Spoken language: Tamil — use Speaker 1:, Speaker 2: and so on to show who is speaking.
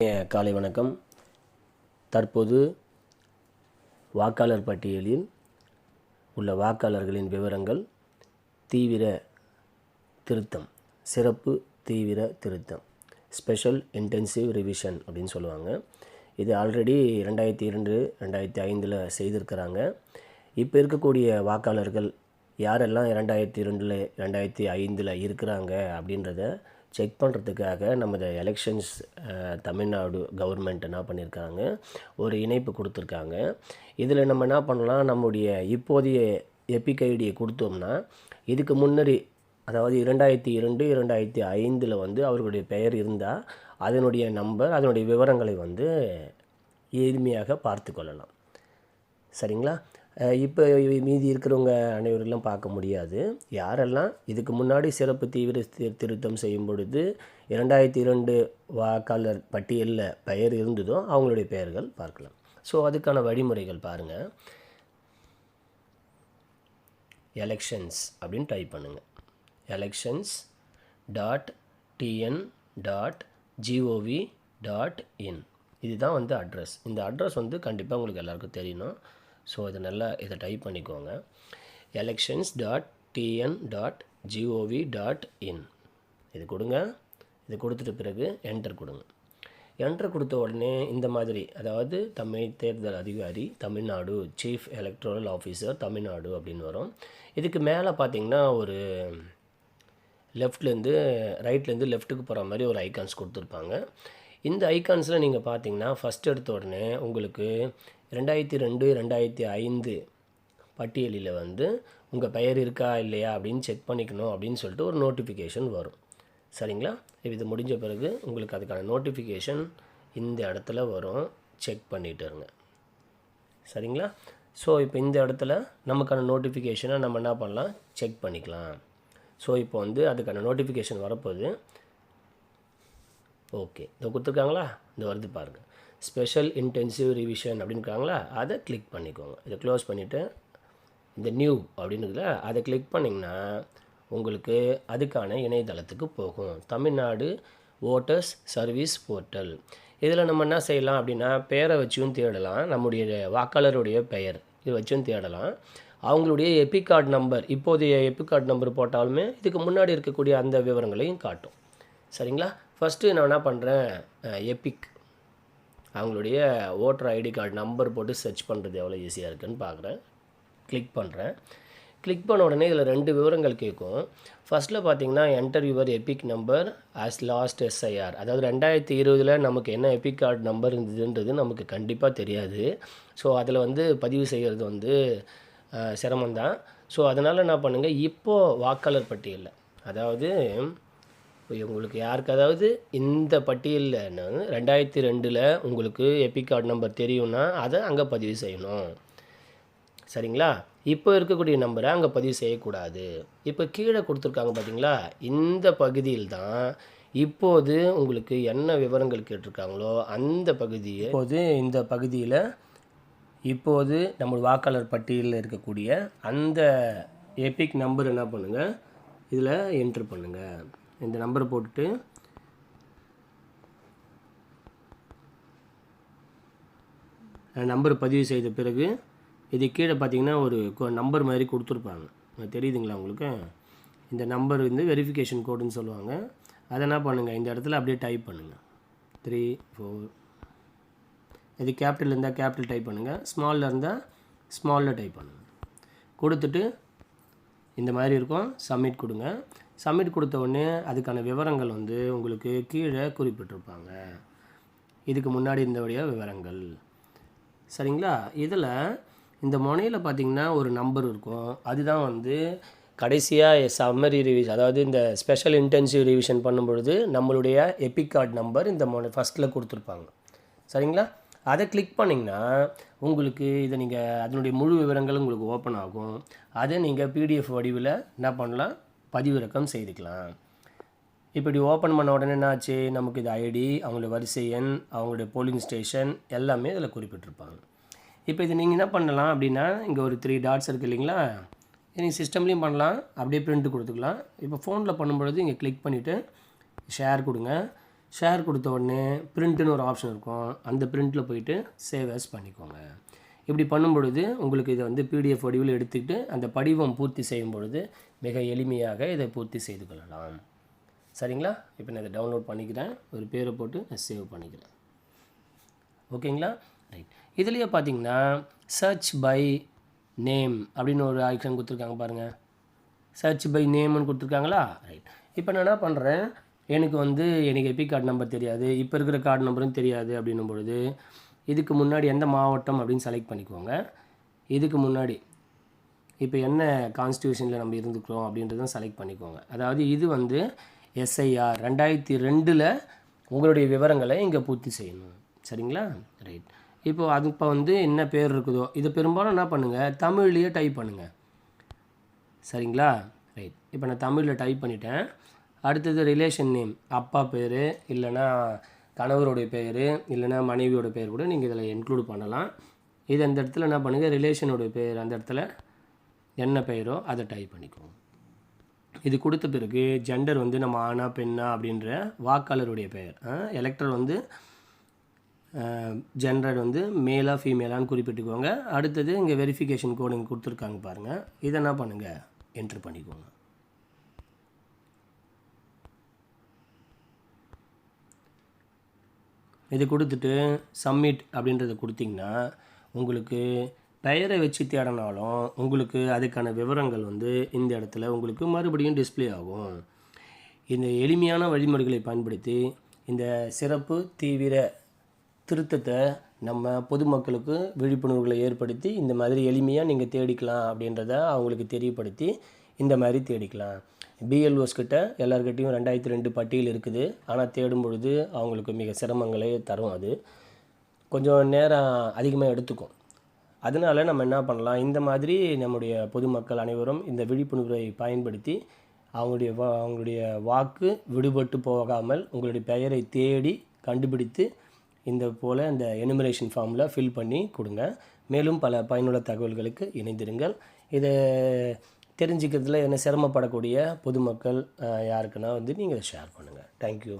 Speaker 1: காலை வணக்கம். தற்போது வாக்காளர் பட்டியலில் உள்ள வாக்காளர்களின் விவரங்கள் தீவிர திருத்தம் சிறப்பு தீவிர திருத்தம் ஸ்பெஷல் இன்டென்சிவ் ரிவிஷன் அப்படின்னு சொல்லுவாங்க. இது ஆல்ரெடி ரெண்டாயிரத்தி இரண்டு ரெண்டாயிரத்தி ஐந்தில் செய்திருக்கிறாங்க. இப்போ இருக்கக்கூடிய வாக்காளர்கள் யாரெல்லாம் ரெண்டாயிரத்தி இரண்டில் ரெண்டாயிரத்தி ஐந்தில் இருக்கிறாங்க அப்படின்றத செக் பண்ணுறதுக்காக நமது எலெக்ஷன்ஸ் தமிழ்நாடு கவர்மெண்ட் என்ன பண்ணியிருக்காங்க ஒரு இணைப்பு கொடுத்துருக்காங்க. இதில் நம்ம என்ன பண்ணலாம்? நம்முடைய இப்போதைய எபிக் ஐடியை கொடுத்தோம்னா இதுக்கு முன்னரே அதாவது இரண்டாயிரத்தி இரண்டு இரண்டாயிரத்தி ஐந்தில் வந்து அவர்களுடைய பெயர் இருந்தால் அதனுடைய நம்பர் அதனுடைய விவரங்களை வந்து எளிமையாக பார்த்து கொள்ளலாம். சரிங்களா? இப்போ மீதி இருக்கிறவங்க அனைவரெல்லாம் பார்க்க முடியாது. யாரெல்லாம் இதுக்கு முன்னாடி சிறப்பு தீவிர திருத்தம் செய்யும் பொழுது இரண்டாயிரத்தி இரண்டு வாக்காளர் பட்டியலில் பெயர் இருந்ததோ அவங்களுடைய பெயர்கள் பார்க்கலாம். ஸோ அதுக்கான வழிமுறைகள் பாருங்கள் எலெக்ஷன்ஸ் அப்படின்னு டைப் பண்ணுங்கள் elections dot TN dot GOV dot in இதுதான் வந்து அட்ரஸ் இந்த அட்ரஸ் வந்து கண்டிப்பாக உங்களுக்கு எல்லாருக்கும் தெரியணும். ஸோ இதை நல்லா இதை டைப் பண்ணிக்கோங்க. Elections dot TN dot GOV dot in இது கொடுங்க. இது கொடுத்துட்ட பிறகு என்டர் கொடுங்க. என்டர் கொடுத்த உடனே இந்த மாதிரி அதாவது தமிழ் தேர்தல் அதிகாரி Tamil Nadu chief electoral officer Tamil Nadu அப்படின்னு வரும். இதுக்கு மேலே பார்த்தீங்கன்னா ஒரு லெஃப்ட்லேருந்து ரைட்லேருந்து லெஃப்ட்டுக்கு போகிற மாதிரி ஒரு ஐகான்ஸ் கொடுத்துருப்பாங்க. இந்த ஐக்கான்ஸில் நீங்கள் பார்த்தீங்கன்னா ஃபஸ்ட் எடுத்த உடனே உங்களுக்கு ரெண்டாயிரத்தி ரெண்டு ரெண்டாயிரத்தி ஐந்து பட்டியலில் வந்து உங்கள் பெயர் இருக்கா இல்லையா அப்படின்னு செக் பண்ணிக்கணும் அப்படின்னு சொல்லிட்டு ஒரு நோட்டிஃபிகேஷன் வரும். சரிங்களா? இது முடிஞ்ச பிறகு உங்களுக்கு அதுக்கான நோட்டிஃபிகேஷன் இந்த இடத்துல வரும். செக் பண்ணிட்டு இருங்க. சரிங்களா? ஸோ இப்போ இந்த இடத்துல நமக்கான நோட்டிஃபிகேஷனை நம்ம என்ன பண்ணலாம்? செக் பண்ணிக்கலாம். ஸோ இப்போ வந்து அதுக்கான நோட்டிஃபிகேஷன் வரப்போகுது. ஓகே. இதை கொடுத்துருக்காங்களா? இந்த வருது பாருங்கள் ஸ்பெஷல் இன்டென்சிவ் ரிவிஷன் அப்படின்னுக்காங்களா அதை கிளிக் பண்ணிக்கோங்க. இதை க்ளோஸ் பண்ணிவிட்டு இந்த நியூ அப்படின்னு அதை கிளிக் பண்ணிங்கன்னா உங்களுக்கு அதுக்கான இணையதளத்துக்கு போகும். தமிழ்நாடு ஓட்டர்ஸ் சர்வீஸ் போர்ட்டல் இதில் நம்ம என்ன செய்யலாம் அப்படின்னா பெயரை வச்சும் தேடலாம். நம்முடைய வாக்காளருடைய பெயர் இது வச்சும் தேடலாம். அவங்களுடைய எபிகார்டு நம்பர் இப்போதைய எபிகார்டு நம்பர் போட்டாலுமே இதுக்கு முன்னாடி இருக்கக்கூடிய அந்த விவரங்களையும் காட்டும். சரிங்களா? ஃபஸ்ட்டு நான் என்ன பண்ணுறேன் எபிக் அவங்களுடைய ஓட்டர் ஐடி கார்டு நம்பர் போட்டு சர்ச் பண்ணுறது எவ்வளோ ஈஸியாக இருக்குன்னு பார்க்குறேன். கிளிக் பண்ணுறேன் கிளிக் பண்ண உடனே இதில் ரெண்டு விவரங்கள் கேட்கும். ஃபஸ்ட்டில் பார்த்தீங்கன்னா enter your EPIC number as last SIR அதாவது ரெண்டாயிரத்தி இருபதில் நமக்கு என்ன எபிக் கார்டு நம்பர் இருந்ததுன்றது நமக்கு கண்டிப்பாக தெரியாது. ஸோ அதில் வந்து பதிவு செய்கிறது வந்து சிரமந்தான் சிரமம்தான். ஸோ அதனால் என்ன பண்ணுங்கள் இப்போது வாக்காளர் பட்டியலில் அதாவது இப்போ உங்களுக்கு யாருக்கு அதாவது இந்த பட்டியலில் ரெண்டாயிரத்தி ரெண்டில் உங்களுக்கு எபிக் கார்டு நம்பர் தெரியும்னா அதை அங்கே பதிவு செய்யணும். சரிங்களா? இப்போ இருக்கக்கூடிய நம்பரை அங்கே பதிவு செய்யக்கூடாது. இப்போ கீழே கொடுத்துருக்காங்க பார்த்தீங்களா இந்த பகுதியில் தான் இப்போது உங்களுக்கு என்ன விவரங்கள் கேட்டிருக்காங்களோ அந்த பகுதியை இப்போது இந்த பகுதியில் இப்போது நம்ம வாக்காளர் பட்டியலில் இருக்கக்கூடிய அந்த எபிக் நம்பர் என்ன பண்ணுங்கள் இதில் என்ட்ரு பண்ணுங்கள் இந்த நம்பரை போட்டுட்டு நம்பர் பதிவு செய்த பிறகு இது கீழே பார்த்தீங்கன்னா ஒரு நம்பர் மாதிரி கொடுத்துருப்பாங்க. தெரியுதுங்களா உங்களுக்கு? இந்த நம்பர் வந்து வெரிஃபிகேஷன் கோடுன்னு சொல்லுவாங்க. அதை என்ன பண்ணுங்கள் இந்த இடத்துல அப்படியே டைப் பண்ணுங்கள் த்ரீ ஃபோர் இது கேபிட்டல் இருந்தால் கேபிட்டல் டைப் பண்ணுங்கள் ஸ்மாலில் இருந்தால் ஸ்மாலில் டைப் பண்ணுங்கள் கொடுத்துட்டு இந்த மாதிரி இருக்கும். சப்மிட் கொடுங்க. சப்மிட் கொடுத்த உடனே அதுக்கான விவரங்கள் வந்து உங்களுக்கு கீழே குறிப்பிட்டிருப்பாங்க. இதுக்கு முன்னாடி இருந்தவுடைய விவரங்கள். சரிங்களா? இதில் இந்த முனையில் பார்த்தீங்கன்னா ஒரு நம்பர் இருக்கும். அதுதான் வந்து கடைசியாக சம்மரி ரிவிஷன் அதாவது இந்த ஸ்பெஷல் இன்டென்சிவ் ரிவிஷன் பண்ணும்பொழுது நம்மளுடைய எபிக் கார்டு நம்பர் இந்த மொனை ஃபஸ்ட்டில் கொடுத்துருப்பாங்க. சரிங்களா? அதை கிளிக் பண்ணிங்கன்னா உங்களுக்கு இதை நீங்கள் அதனுடைய முழு விவரங்கள் உங்களுக்கு ஓப்பன் ஆகும். அதை நீங்கள் பிடிஎஃப் வடிவில் என்ன பண்ணலாம்? பதிவிறக்கம் செய்துக்கலாம். இப்படி ஓப்பன் பண்ண உடனே என்ன ஆச்சு நமக்கு இது ஐடி அவங்களுடைய வரிசை எண் அவங்களுடைய போலிங் ஸ்டேஷன் எல்லாமே இதில் குறிப்பிட்டிருப்பாங்க. இப்போ இது நீங்கள் என்ன பண்ணலாம் அப்படின்னா இங்கே ஒரு த்ரீ டாட்ஸ் இருக்குது இல்லைங்களா? நீங்கள் சிஸ்டம்லேயும் பண்ணலாம். அப்படியே பிரிண்ட் கொடுத்துக்கலாம். இப்போ ஃபோனில் பண்ணும்பொழுது இங்கே கிளிக் பண்ணிவிட்டு ஷேர் கொடுங்க. ஷேர் கொடுத்த உடனே பிரிண்ட்டுன்னு ஒரு ஆப்ஷன் இருக்கும். அந்த பிரிண்ட்டில் போயிட்டு சேவ் பண்ணிக்கோங்க. இப்படி பண்ணும் பொழுது உங்களுக்கு இதை வந்து பிடிஎஃப் வடிவில் எடுத்துக்கிட்டு அந்த படிவம் பூர்த்தி செய்யும் பொழுது மிக எளிமையாக இதை பூர்த்தி செய்து கொள்ளலாம். சரிங்களா? இப்போ நான் இதை டவுன்லோட் பண்ணிக்கிறேன். ஒரு பேரை போட்டு நான் சேவ் பண்ணிக்கிறேன். ஓகேங்களா? ரைட் இதுலேயே பார்த்தீங்கன்னா சர்ச் பை நேம் அப்படின்னு ஒரு ஆப்ஷன் கொடுத்துருக்காங்க பாருங்கள் சர்ச் பை நேம்னு கொடுத்துருக்காங்களா? ரைட் இப்போ நான் என்ன பண்ணுறேன் எனக்கு வந்து எனக்கு எப்பி கார்டு நம்பர் தெரியாது. இப்போ இருக்கிற கார்டு நம்பரும் தெரியாது அப்படின்னும் பொழுது இதுக்கு முன்னாடி எந்த மாவட்டம் அப்படின்னு செலக்ட் பண்ணிக்கோங்க. இதுக்கு முன்னாடி இப்போ என்ன கான்ஸ்டியூஷனில் நம்ம இருந்துக்கிறோம் அப்படின்றதும் செலக்ட் பண்ணிக்கோங்க. அதாவது இது வந்து எஸ்ஐஆர் ரெண்டாயிரத்தி ரெண்டில் உங்களுடைய விவரங்களை இங்கே பூர்த்தி செய்யணும். சரிங்களா? ரைட் இப்போது அது இப்போ வந்து என்ன பேர் இருக்குதோ இது பெரும்பாலும் என்ன பண்ணுங்கள் தமிழ்லேயே டைப் பண்ணுங்கள் சரிங்களா? ரைட் இப்போ நான் தமிழில் டைப் பண்ணிட்டேன். அடுத்தது ரிலேஷன் நேம் அப்பா பேர் இல்லைன்னா கணவருடைய பெயர் இல்லைன்னா மனைவியோட பெயர் கூட நீங்கள் இதில் இன்க்ளூட் பண்ணலாம். இது அந்த இடத்துல என்ன பண்ணுங்கள் ரிலேஷனோட பேர் அந்த இடத்துல என்ன பெயரோ அதை டைப் பண்ணிக்கோங்க இது கொடுத்த பிறகு ஜெண்டர் வந்து நம்ம ஆணா பெண்ணா அப்படின்ற வாக்காளருடைய பெயர். எலக்டர் வந்து ஜெண்டர் வந்து மேலா ஃபீமேலான்னு குறிப்பிட்டுக்கோங்க. அடுத்தது இங்கே வெரிஃபிகேஷன் கோடு இங்கே கொடுத்துருக்காங்க பாருங்கள் இதை என்ன பண்ணுங்கள் என்ட்ரு பண்ணிக்கோங்க. இது கொடுத்துட்டு சப்மிட் அப்படின்றத கொடுத்தீங்கன்னா உங்களுக்கு பெயரை வச்சு தேடினாலும் உங்களுக்கு அதுக்கான விவரங்கள் வந்து இந்த இடத்துல உங்களுக்கு மறுபடியும் டிஸ்ப்ளே ஆகும். இந்த எளிமையான வழிமுறைகளை பயன்படுத்தி இந்த சிறப்பு தீவிர திருத்தத்தை நம்ம பொதுமக்களுக்கு விழிப்புணர்வுகளை ஏற்படுத்தி இந்த மாதிரி எளிமையாக நீங்கள் தேடிக்கலாம் அப்படின்றத அவங்களுக்கு தெரியப்படுத்தி இந்த மாதிரி தேடிக்கலாம். பிஎல்ஓஸ் கிட்ட எல்லார்கிட்டையும் ரெண்டாயிரத்தி ரெண்டு பட்டியல் இருக்குது. ஆனால் தேடும் பொழுது அவங்களுக்கு மிக சிரமங்களே தரும் அது. கொஞ்சம் நேரம் அதிகமாக எடுத்துக்கும். அதனால நம்ம என்ன பண்ணலாம்? இந்த மாதிரி நம்முடைய பொதுமக்கள் அனைவரும் இந்த விழிப்புணர்வை பயன்படுத்தி அவங்களுடைய வா அவங்களுடைய வாக்கு விடுபட்டு போகாமல் உங்களுடைய பெயரை தேடி கண்டுபிடித்து இந்த போல் இந்த எனுமரேஷன் ஃபார்மில் ஃபில் பண்ணி கொடுங்க. மேலும் பல பயனுள்ள தகவல்களுக்கு இணைந்திருங்கள். இதை தெரிஞ்சுக்கிறதுல என்ன சிரமப்படக்கூடிய பொதுமக்கள் யாருக்குன்னா வந்து நீங்கள் ஷேர் பண்ணுங்கள் தேங்க்யூ